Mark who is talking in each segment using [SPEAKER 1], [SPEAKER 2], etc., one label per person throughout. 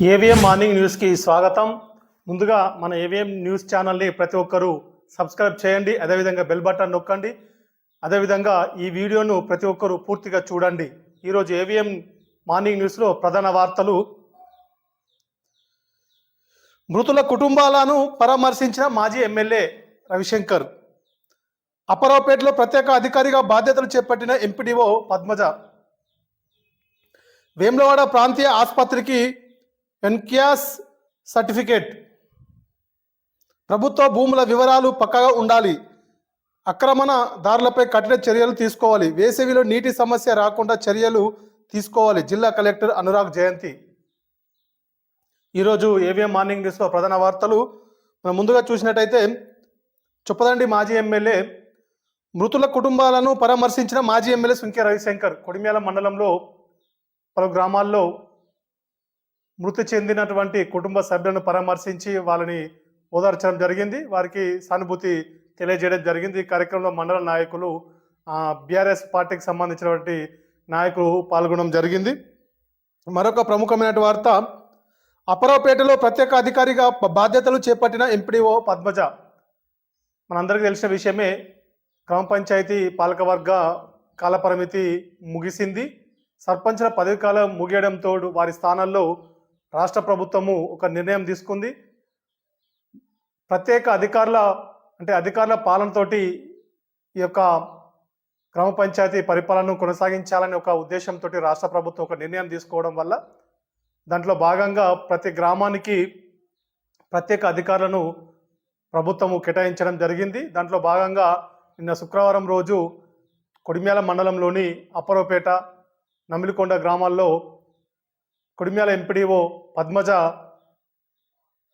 [SPEAKER 1] AVM morning న్యూస్కి స్వాగతం. ముందుగా మన ఏవిఎం న్యూస్ ఛానల్ని ప్రతి ఒక్కరూ సబ్స్క్రైబ్ చేయండి అదేవిధంగా బెల్ బటన్ నొక్కండి అదేవిధంగా ఈ వీడియోను ప్రతి ఒక్కరూ పూర్తిగా చూడండి. ఈరోజు ఏవిఎం మార్నింగ్ న్యూస్లో ప్రధాన వార్తలు. మృతుల కుటుంబాలను పరామర్శించిన మాజీ ఎమ్మెల్యే రవిశంకర్. అప్పరావుపేటలో ప్రత్యేక అధికారిగా బాధ్యతలు చేపట్టిన ఎంపీడీఓ పద్మజ. వేములవాడ ప్రాంతీయ ఆసుపత్రికి ఎన్క్యాస్ సర్టిఫికేట్. ప్రభుత్వ భూముల వివరాలు పక్కగా ఉండాలి. అక్రమణ దారులపై కఠిన చర్యలు తీసుకోవాలి. వేసవిలో నీటి సమస్య రాకుండా చర్యలు తీసుకోవాలి. జిల్లా కలెక్టర్ అనురాగ్ జయంతి. ఈరోజు ఏవిఎం మార్నింగ్ న్యూస్లో ప్రధాన వార్తలు. మనం ముందుగా చూసినట్టయితే చొప్పదండి మాజీ ఎమ్మెల్యే మృతుల కుటుంబాలను పరామర్శించిన మాజీ ఎమ్మెల్యే సుంకే రవిశంకర్. కొడిమ్యాల మండలంలో పలు గ్రామాల్లో మృతి చెందినటువంటి కుటుంబ సభ్యులను పరామర్శించి వాళ్ళని ఓదార్చడం జరిగింది. వారికి సానుభూతి తెలియజేయడం జరిగింది. ఈ కార్యక్రమంలో మండల నాయకులు బీఆర్ఎస్ పార్టీకి సంబంధించినటువంటి నాయకులు పాల్గొనడం జరిగింది. మరొక ప్రముఖమైన వార్త అపరావుపేటలో ప్రత్యేక అధికారిగా బాధ్యతలు చేపట్టిన ఎంపీడీఓ పద్మజ. మనందరికీ తెలిసిన విషయమే గ్రామ పంచాయతీ పాలకవర్గ కాలపరిమితి ముగిసింది. సర్పంచ్ల పదవి కాలం ముగియడంతో వారి స్థానాల్లో రాష్ట్ర ప్రభుత్వము ఒక నిర్ణయం తీసుకుంది. ప్రత్యేక అధికారుల అంటే అధికారుల పాలనతోటి ఈ యొక్క గ్రామ పంచాయతీ పరిపాలనను కొనసాగించాలని ఒక ఉద్దేశంతో రాష్ట్ర ప్రభుత్వం ఒక నిర్ణయం తీసుకోవడం వల్ల దాంట్లో భాగంగా ప్రతి గ్రామానికి ప్రత్యేక అధికారులను ప్రభుత్వము కేటాయించడం జరిగింది. దాంట్లో భాగంగా నిన్న శుక్రవారం రోజు కొడిమ్యాల మండలంలోని అప్పరపేట నమిలికొండ గ్రామాల్లో కుడిమ్యాల ఎంపీడీఓ పద్మజ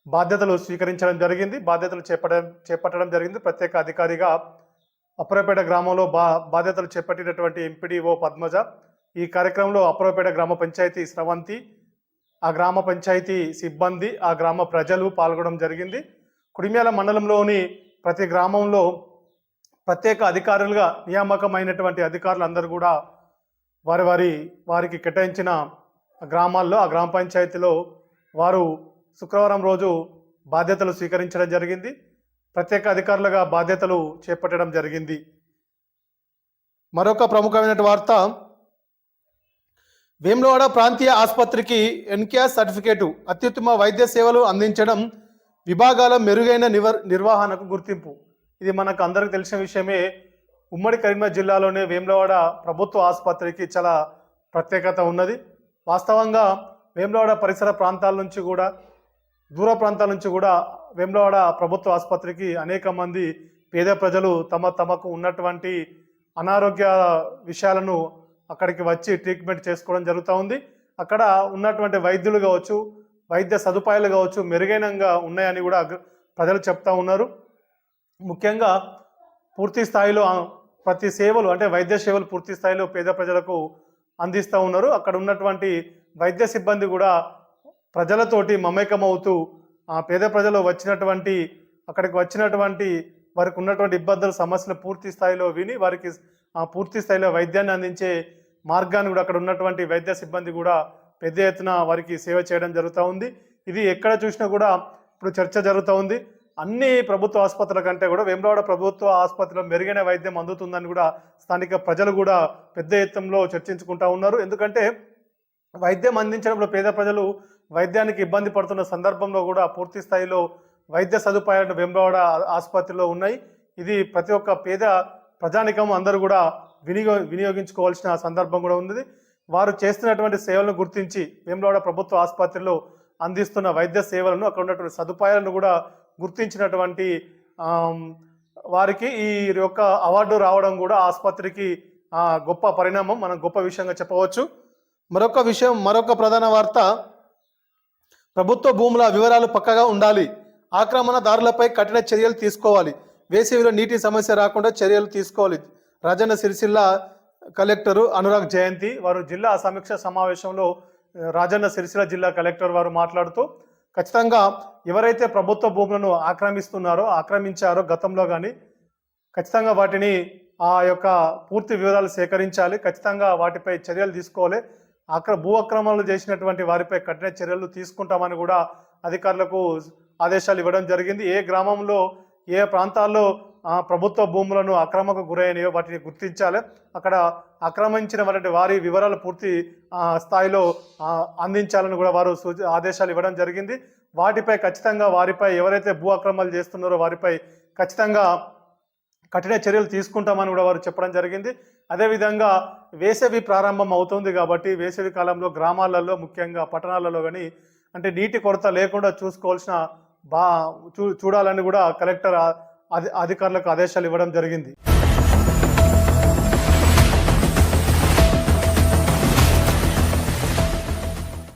[SPEAKER 1] బాధ్యతలు స్వీకరించడం జరిగింది. బాధ్యతలు చేపట్టడం చేపట్టడం జరిగింది. ప్రత్యేక అధికారిగా అప్పరపేట గ్రామంలో బా బాధ్యతలు చేపట్టినటువంటి ఎంపీడీఓ పద్మజ ఈ కార్యక్రమంలో అప్పరపేట గ్రామ పంచాయతీ స్రవంతి ఆ గ్రామ పంచాయతీ సిబ్బంది ఆ గ్రామ ప్రజలు పాల్గొనడం జరిగింది. కుడిమ్యాల మండలంలోని ప్రతి గ్రామంలో ప్రత్యేక అధికారులుగా నియామకమైనటువంటి అధికారులు అందరూ కూడా వారి వారి వారికి కేటాయించిన గ్రామాల్లో ఆ గ్రామ పంచాయతీలో వారు శుక్రవారం రోజు బాధ్యతలు స్వీకరించడం జరిగింది. ప్రత్యేక అధికారులుగా బాధ్యతలు చేపట్టడం జరిగింది. మరొక ప్రముఖమైన వార్త వేములవాడ ప్రాంతీయ ఆసుపత్రికి ఎన్కేఆర్ సర్టిఫికేటు అత్యుత్తమ వైద్య సేవలు అందించడం విభాగాల మెరుగైన నివర్ నిర్వహణకు గుర్తింపు. ఇది మనకు అందరికి తెలిసిన విషయమే. ఉమ్మడి కరీంనగర్ జిల్లాలోనే వేములవాడ ప్రభుత్వ ఆసుపత్రికి చాలా ప్రత్యేకత ఉన్నది. వాస్తవంగా వేములవాడ పరిసర ప్రాంతాల నుంచి కూడా దూర ప్రాంతాల నుంచి కూడా వేములవాడ ప్రభుత్వ ఆసుపత్రికి అనేక మంది పేద ప్రజలు తమ తమకు ఉన్నటువంటి అనారోగ్య విషయాలను అక్కడికి వచ్చి ట్రీట్మెంట్ చేసుకోవడం జరుగుతూ ఉంది. అక్కడ ఉన్నటువంటి వైద్యులు కావచ్చు వైద్య సదుపాయాలు కావచ్చు మెరుగైనంగా ఉన్నాయని కూడా ప్రజలు చెప్తా ఉన్నారు. ముఖ్యంగా పూర్తి స్థాయిలో ప్రతి సేవలు అంటే వైద్య సేవలు పూర్తి స్థాయిలో పేద ప్రజలకు అందిస్తూ ఉన్నారు. అక్కడ ఉన్నటువంటి వైద్య సిబ్బంది కూడా ప్రజలతోటి మమేకమవుతూ ఆ పేద ప్రజలు వచ్చినటువంటి అక్కడికి వచ్చినటువంటి వారికి ఉన్నటువంటి ఇబ్బందులు సమస్యలు పూర్తి స్థాయిలో విని వారికి ఆ పూర్తి స్థాయిలో వైద్యాన్ని అందించే మార్గాన్ని కూడా అక్కడ ఉన్నటువంటి వైద్య సిబ్బంది కూడా పెద్ద ఎత్తున వారికి సేవ చేయడం జరుగుతూ ఉంది. ఇది ఎక్కడ చూసినా కూడా ఇప్పుడు చర్చ జరుగుతూ ఉంది. అన్ని ప్రభుత్వ ఆసుపత్రుల కంటే కూడా వేములవాడ ప్రభుత్వ ఆసుపత్రిలో మెరుగైన వైద్యం అందుతుందని కూడా స్థానిక ప్రజలు కూడా పెద్ద ఎత్తంలో చర్చించుకుంటా ఉన్నారు. ఎందుకంటే వైద్యం అందించడంలో పేద ప్రజలు వైద్యానికి ఇబ్బంది పడుతున్న సందర్భంలో కూడా పూర్తి స్థాయిలో వైద్య సదుపాయాలు వేములవాడ ఆసుపత్రిలో ఉన్నాయి. ఇది ప్రతి ఒక్క పేద ప్రజానికం అందరూ కూడా వినియో వినియోగించుకోవాల్సిన సందర్భం కూడా ఉంది వారు చేస్తున్నటువంటి సేవలను గుర్తించి వేములవాడ ప్రభుత్వ ఆసుపత్రిలో అందిస్తున్న వైద్య సేవలను అక్కడ ఉన్నటువంటి సదుపాయాలను కూడా గుర్తించినటువంటి వారికి ఈ యొక్క అవార్డు రావడం కూడా ఆసుపత్రికి గొప్ప పరిణామం. మనం గొప్ప విషయంగా చెప్పవచ్చు. మరొక విషయం మరొక ప్రధాన వార్త. ప్రభుత్వ భూముల వివరాలు పక్కగా ఉండాలి. ఆక్రమణదారులపై కఠిన చర్యలు తీసుకోవాలి. వేసవిలో నీటి సమస్య రాకుండా చర్యలు తీసుకోవాలి. రాజన్న సిరిసిల్ల కలెక్టరు అనురాగ్ జయంతి. వారు జిల్లా సమీక్ష సమావేశంలో రాజన్న సిరిసిల్ల జిల్లా కలెక్టర్ వారు మాట్లాడుతూ ఖచ్చితంగా ఎవరైతే ప్రభుత్వ భూములను ఆక్రమిస్తున్నారో ఆక్రమించారో గతంలో కానీ ఖచ్చితంగా వాటిని ఆ యొక్క పూర్తి వివరాలు సేకరించాలి. ఖచ్చితంగా వాటిపై చర్యలు తీసుకోవాలి. అక్ర భూ అక్రమాలు చేసినటువంటి వారిపై కఠిన చర్యలు తీసుకుంటామని కూడా అధికారులకు ఆదేశాలు ఇవ్వడం జరిగింది. ఏ గ్రామంలో ఏ ప్రాంతాల్లో ప్రభుత్వ భూములను అక్రమకు గురైనయో వాటిని గుర్తించాలి. అక్కడ ఆక్రమించినటువంటి వారి వివరాలు పూర్తి స్థాయిలో అందించాలని కూడా వారు సూచి ఆదేశాలు ఇవ్వడం జరిగింది. వాటిపై ఖచ్చితంగా వారిపై ఎవరైతే భూ అక్రమాలు చేస్తున్నారో వారిపై ఖచ్చితంగా కఠిన చర్యలు తీసుకుంటామని కూడా వారు చెప్పడం జరిగింది. అదేవిధంగా వేసవి ప్రారంభం అవుతుంది కాబట్టి వేసవి కాలంలో గ్రామాలలో ముఖ్యంగా పట్టణాలలో కానీ అంటే నీటి కొరత లేకుండా చూసుకోవాల్సిన బా చూ చూడాలని కూడా కలెక్టర్ అధికారులకు ఆదేశాలు ఇవ్వడం జరిగింది.